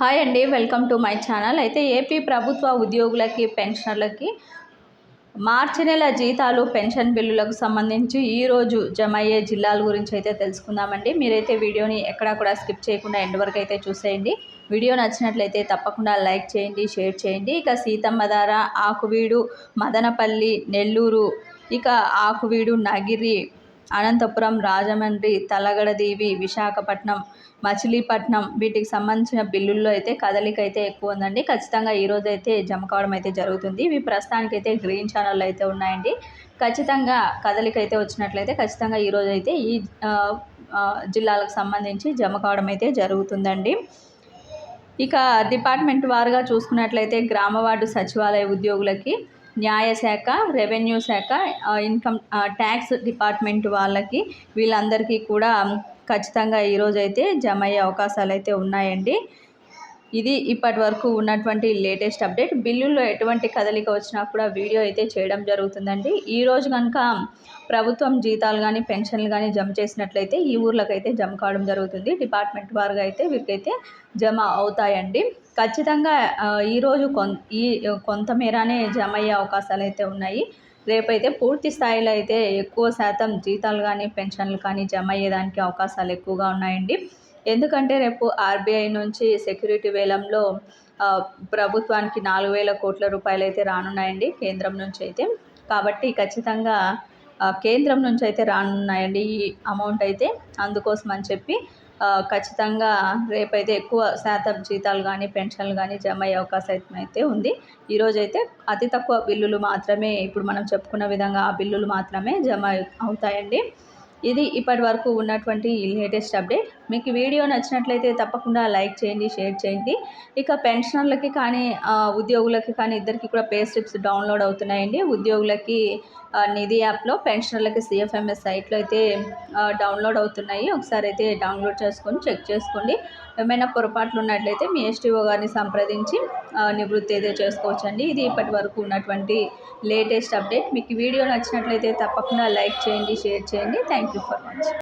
Hi అండి welcome to my channel. అయితే AP ప్రభుత్వ ఉద్యోగులకి పెన్షనర్లకి మార్చి నెల జీతాలు పెన్షన్ బిల్లులకు సంబంధించి ఈరోజు జమ అయ్యే జిల్లాల గురించి అయితే తెలుసుకుందామండి. మీరైతే వీడియోని ఎక్కడా కూడా స్కిప్ చేయకుండా ఎండ్ వరకు అయితే చూసేయండి. వీడియో నచ్చినట్లయితే తప్పకుండా లైక్ చేయండి షేర్ చేయండి. ఇక సీతమ్మధార ఆకువీడు మదనపల్లి నెల్లూరు ఇక ఆకువీడు నగిరి అనంతపురం రాజమండ్రి తలగడదేవి విశాఖపట్నం మచిలీపట్నం వీటికి సంబంధించిన బిల్లుల్లో అయితే కదలిక అయితే ఎక్కువ ఉందండి. ఖచ్చితంగా ఈరోజు అయితే జమ కావడం అయితే జరుగుతుంది. ఇవి ప్రస్తుతానికి అయితే గ్రీన్ ఛానల్ అయితే ఉన్నాయండి. ఖచ్చితంగా కదలిక అయితే వచ్చినట్లయితే ఖచ్చితంగా ఈరోజు అయితే ఈ జిల్లాలకు సంబంధించి జమ కావడం అయితే జరుగుతుందండి. ఇక డిపార్ట్మెంట్ వారుగా చూసుకున్నట్లయితే గ్రామ వార్డు సచివాలయ ఉద్యోగులకి న్యాయశాఖ రెవెన్యూ శాఖ ఇన్కమ్ ట్యాక్స్ డిపార్ట్మెంట్ వాళ్ళకి వీళ్ళందరికీ కూడా ఖచ్చితంగా ఈరోజైతే జమ అయ్యే అవకాశాలు అయితే ఉన్నాయండి. ఇది ఇప్పటి వరకు ఉన్నటువంటి లేటెస్ట్ అప్డేట్. బిల్లుల్లో ఎటువంటి కదలిక వచ్చినా కూడా వీడియో అయితే చేయడం జరుగుతుందండి. ఈరోజు కనుక ప్రభుత్వం జీతాలు కానీ పెన్షన్లు కానీ జమ చేసినట్లయితే ఈ ఊర్లకు అయితే జమ కావడం జరుగుతుంది. డిపార్ట్మెంట్ వారుగా అయితే వీరికైతే జమ అవుతాయండి. ఖచ్చితంగా ఈరోజు కొన్ ఈ కొంతమేరనే జమ అయ్యే అవకాశాలు అయితే ఉన్నాయి. రేపైతే పూర్తి స్థాయిలో అయితే ఎక్కువ శాతం జీతాలు కానీ పెన్షన్లు కానీ జమ అయ్యేదానికి అవకాశాలు ఎక్కువగా ఉన్నాయండి. ఎందుకంటే రేపు ఆర్బీఐ నుంచి సెక్యూరిటీ వేలంలో ప్రభుత్వానికి నాలుగు వేల కోట్ల రూపాయలు అయితే రానున్నాయండి కేంద్రం నుంచి అయితే. కాబట్టి ఖచ్చితంగా కేంద్రం నుంచి అయితే రానున్నాయండి ఈ అమౌంట్ అయితే. అందుకోసం అని చెప్పి ఖచ్చితంగా రేపైతే ఎక్కువ శాతం జీతాలు కానీ పెన్షన్లు కానీ జమ అయ్యే అవకాశం అయితే ఉంది. ఈరోజైతే అతి తక్కువ బిల్లులు మాత్రమే ఇప్పుడు మనం చెప్పుకున్న విధంగా ఆ బిల్లులు మాత్రమే జమ అవుతాయండి. ఇది ఇప్పటి వరకు ఉన్నటువంటి లేటెస్ట్ అప్డేట్. మీకు వీడియో నచ్చినట్లయితే తప్పకుండా లైక్ చేయండి షేర్ చేయండి. ఇక పెన్షనర్లకి కానీ ఉద్యోగులకి కానీ ఇద్దరికి కూడా పే స్లిప్స్ డౌన్లోడ్ అవుతున్నాయండి. ఉద్యోగులకి నిధి యాప్లో పెన్షనర్లకి సిఎఫ్ఎంఎస్ సైట్లో అయితే డౌన్లోడ్ అవుతున్నాయి. ఒకసారి అయితే డౌన్లోడ్ చేసుకొని చెక్ చేసుకోండి. ఏమైనా పొరపాట్లు ఉన్నట్లయితే మీ ఎస్టీఓ గారిని సంప్రదించి నివృత్తి అయితే చేసుకోవచ్చండి. ఇది ఇప్పటి వరకు ఉన్నటువంటి లేటెస్ట్ అప్డేట్. మీకు వీడియో నచ్చినట్లయితే తప్పకుండా లైక్ చేయండి షేర్ చేయండి. థ్యాంక్ 就很难吃